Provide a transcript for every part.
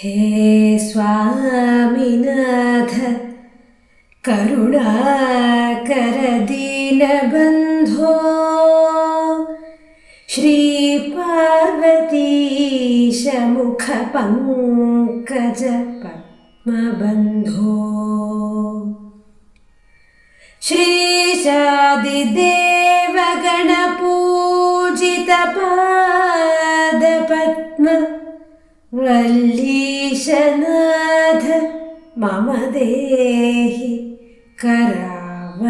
ഹേ സ്വാമിനാഥ കരുണാകരദീനബന്ധോ ശ്രീപാർവതീശമുഖപങ്കജ പത്മബന്ധോ ശ്രീശാദിദേവഗണപൂജിതപാദപത്മ വല്ലി वल्लीशनाथ मम देहि करावलम्बम्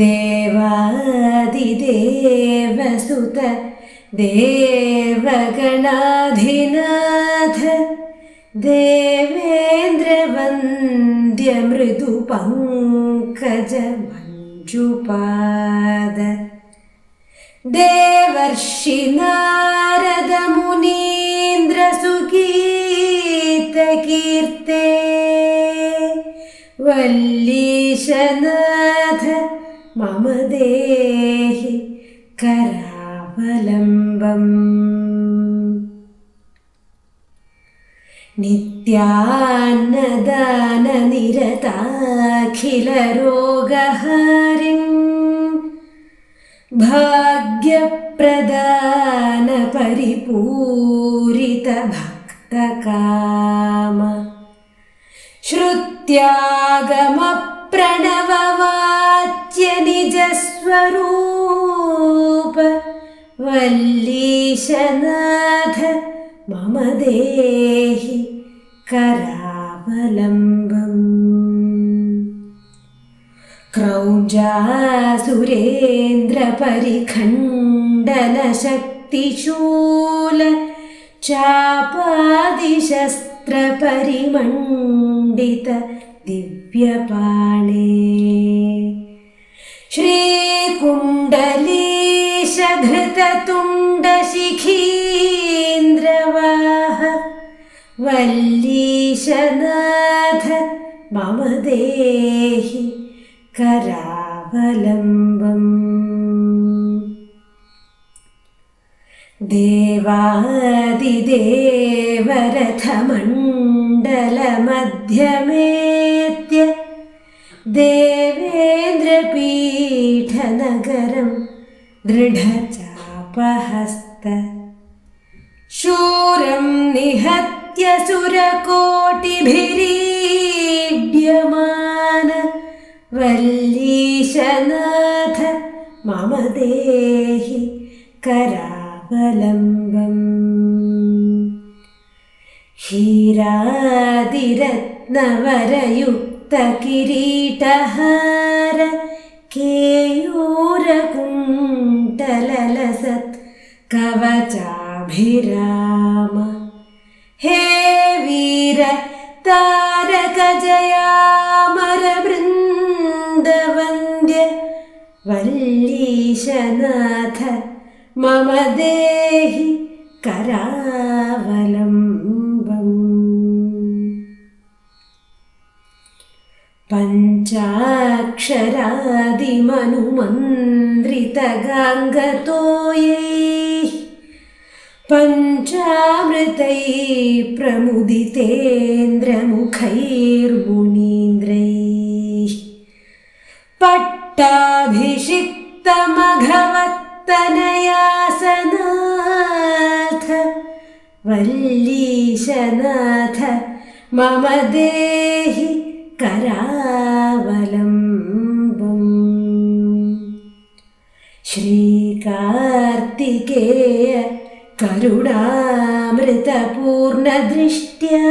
देवादिदेवसुत देवगणाधिनाथ ദേവർഷി നാരദ മുനീന്ദ്ര സുഗീത കീർത്തേ. വല്ലീശനാഥ മമ ദേഹി കരാവലംബം. നിത്യാന്നദാനനിരതാഖിലരോഗഹാരിം ഭാ नित्यान्नदाननिरताखिलरोगहारिम् भाग्यप्रदानपरिपूरितभक्तकाम श्रुत्यागमप्रणववाच्यनिजस्वरूप वल्लीशनाथ मम देहि करावलम्बम् क्रौञ्जासुरेन्द्रपरिखण्डनशक्तिशूल चापादिशस्त्रपरिमण्डित दिव्यपाणे श्रीकुण्डलीशधृततुण्डशिखीन्द्रवाह वल्लीशनाथ मम देहि करावलम्बम् देवादिदेवरथमण्डलमध्यमेत्य देवेन्द्रपीठनगरं दृढचापहस्त शूरं निहत्य सुरकोटिभिरीड्यमान വല്ലീശനാഥ മമദേഹി കരാവലംബം. ക്ഷീരാതിരത്നവരയുക്ത കിരീടഹാര കേയൂരകുണ്ടലസത് കവചാഭിരാമ. ഹേ വീര താരകജയാ वल्लीशनाथ मम देहि करावलम्बम् पञ्चाक्षरादिमनुमन्त्रितगाङ्गतोयैः पञ्चामृतैः प्रमुदितेन्द्रमुखैर्मुनीन्द्रैः पट्टाभिषिक्तमघवत्तनयासनाथ वल्लीशनाथ मम देहि करावलम्बम् श्रीकार्तिकेय करुणामृतपूर्णदृष्ट्या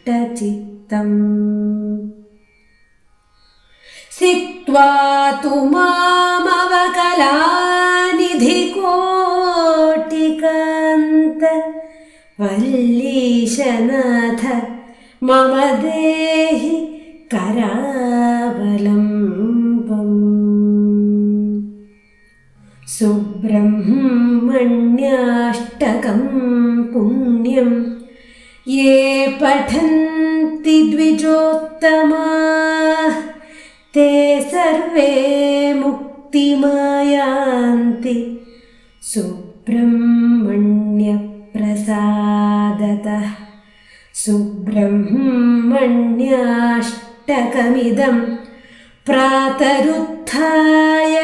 कामादिरोगकलुषीकृतदुष्टचित्तम् सिक्त्वा तु मामवकलानिधिकोटिकान्त वल्लीशनाथ मम देहि करावलम्बम् सुब्रह्मण्याष्टकं पुण्यं ये पठन्ति द्विजोत्तमाः ते सर्वे मुक्तिमायान्ति। सुब्रह्मण्यप्रसादतः सुब्रह्मण्याष्टकमिदं प्रातरुत्थाय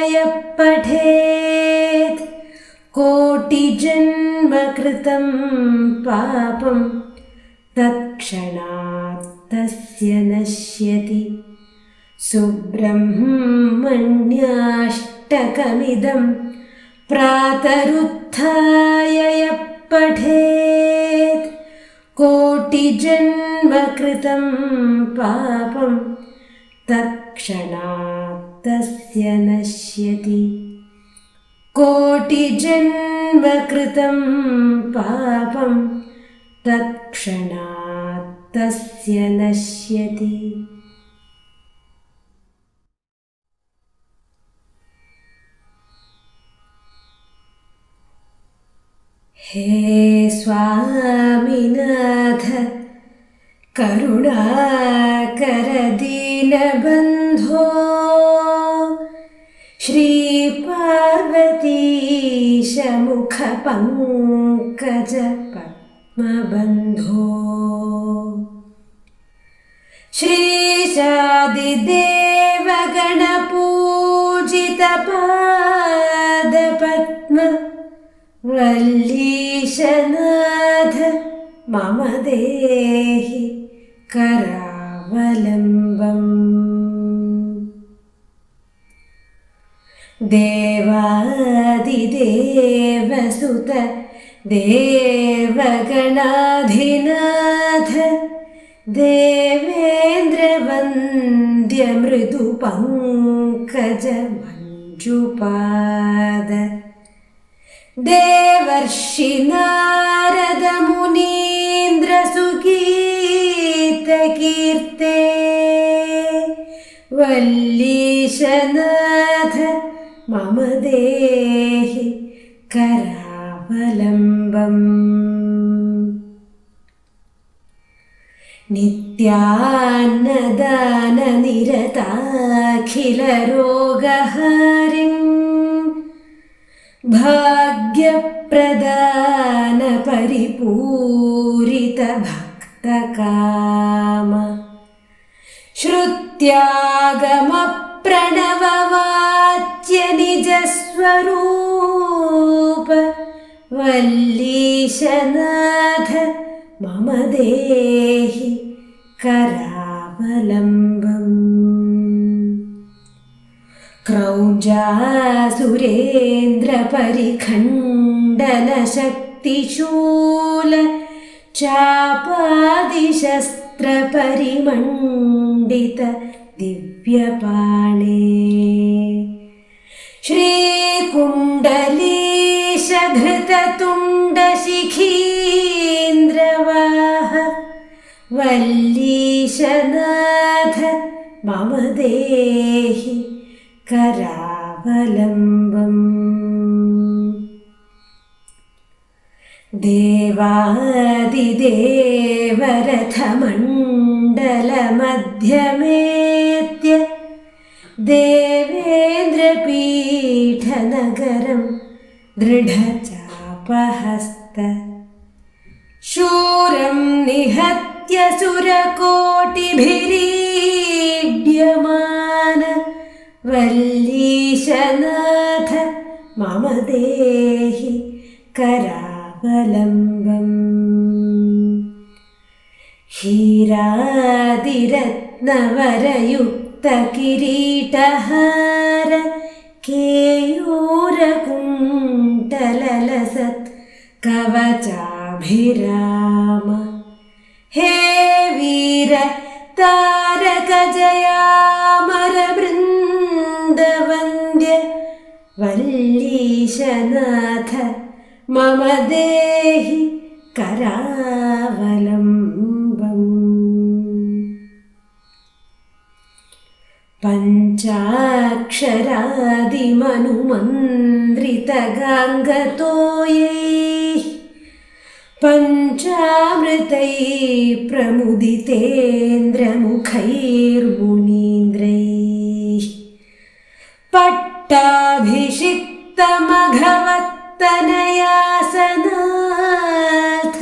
पठेत् कोटिजन्मकृतं पापं तत्क्षणात् तस्य नश्यति। सुब्रह्मण्याष्टकमिदं प्रातरुत्थाय पठेत् कोटिजन्मकृतं पापं तत्क्षणात् तस्य नश्यति। कोटिजन्मकृतं पापं तत्क्षणात् तस्य नश्यति। हे स्वामिनाथ करुणाकरदीनबन्धो श्रीपार्वतीशमुखपङ्कज ആത്മബന്ധോ? ശ്രീശാദിദേവഗണപൂജിത പാദപത്മ വല്ലീശനാഥ മമ ദേഹി കരാവലംബം. ദേവാദിദേവസുത देवगणाधिनाथ देवेन्द्रवन्द्यमृदुपङ्कज मञ्जुपाद देवर्षि नारदमुनीन्द्रसुगीतकीर्ते वल्लीशनाथ मम देहि नित्यान्नदाननिरतखिलरोगहरिम् नित्यान्नदाननिरताखिलरोगहारिम् भाग्यप्रदानपरिपूरितभक्तकाम श्रुत्यागमप्रणववाच्य निजस्वरूप वल्लीशनाथ मम देहि करावलम्बम् क्रौञ्जासुरेन्द्रपरिखण्डनशक्तिशूल चापादिशस्त्रपरिमण्डित दिव्यपाणे श्रीकुण्डलीशधृततुण्डशिखीन्द्रवाह वल्लीशनाथ मम देहि करावलम्बम् देवादिदेवरथमण्डलमध्यमेत्य देवेन्द्रपीठनगरं दृढचापहस्त शूरं निहत्य सुरकोटिभिरीड्यमान वल्लीशनाथ मम देहि करावलम्बम् हीरादिरत्नवरयुक्तकिरीटहार केयूरकुण्टललसत् कवचाभिराम हे वीर तारकजयामरवृन्दवन्द्य वल्लीशनाथ मम देहि करावलम्बम् पञ्चाक्षरादिमनुमन्त्रितगाङ्गतो यैः मूर्तये प्रमुदितेन्द्रमुखैर्गुणीन्द्रैः पट्टाभिषिक्तमघवत्तनयासनाथ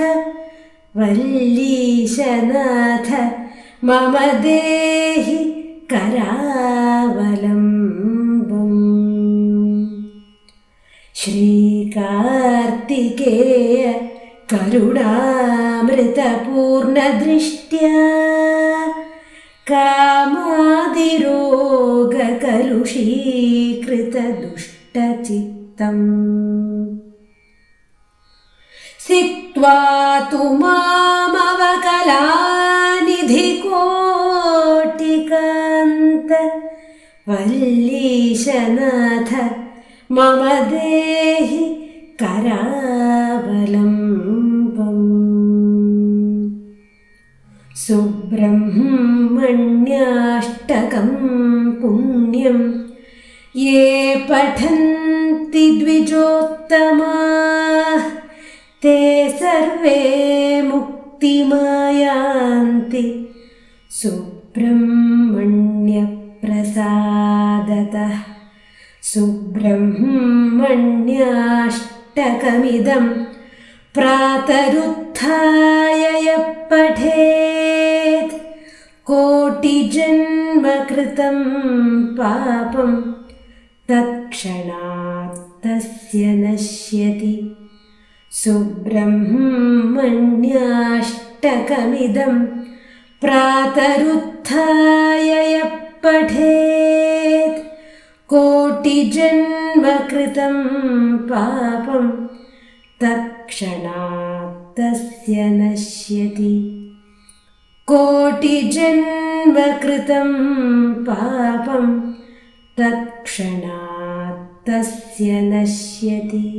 वल्लीशनाथ मम देहि करावलम्बुम् श्रीकार्तिकेय करुणा अमृतपूर्णदृष्ट्या कामादिरोगकलुषीकृतदुष्टचित्तम् सिक्त्वा तु मामवकलानिधिकोटिकान्त वल्लीशनाथ मम देहि करावलम्बम्। സുബ്രഹ്മണ്യാഷ്ടകം പുണ്യം യേ പഠന്തി ദ്വിജോത്തമാ തേ സർവേ മുക്തിമായാന്തി സുബ്രഹ്മണ്യപ്രസാദത സുബ്രഹ്മണ്യാഷ്ടകമിതം പ്രാതരുദ്ധായ പഠേ कोटिजन्मकृतं पापं तत्क्षणात् तस्य नश्यति। सुब्रह्मण्याष्टकमिदं प्रातरुत्थाय पठेत् कोटिजन्मकृतं पापं तत्क्षणात् तस्य नश्यति कोटिजन्मकृतं पापं तत्क्षणात् तस्य नश्यति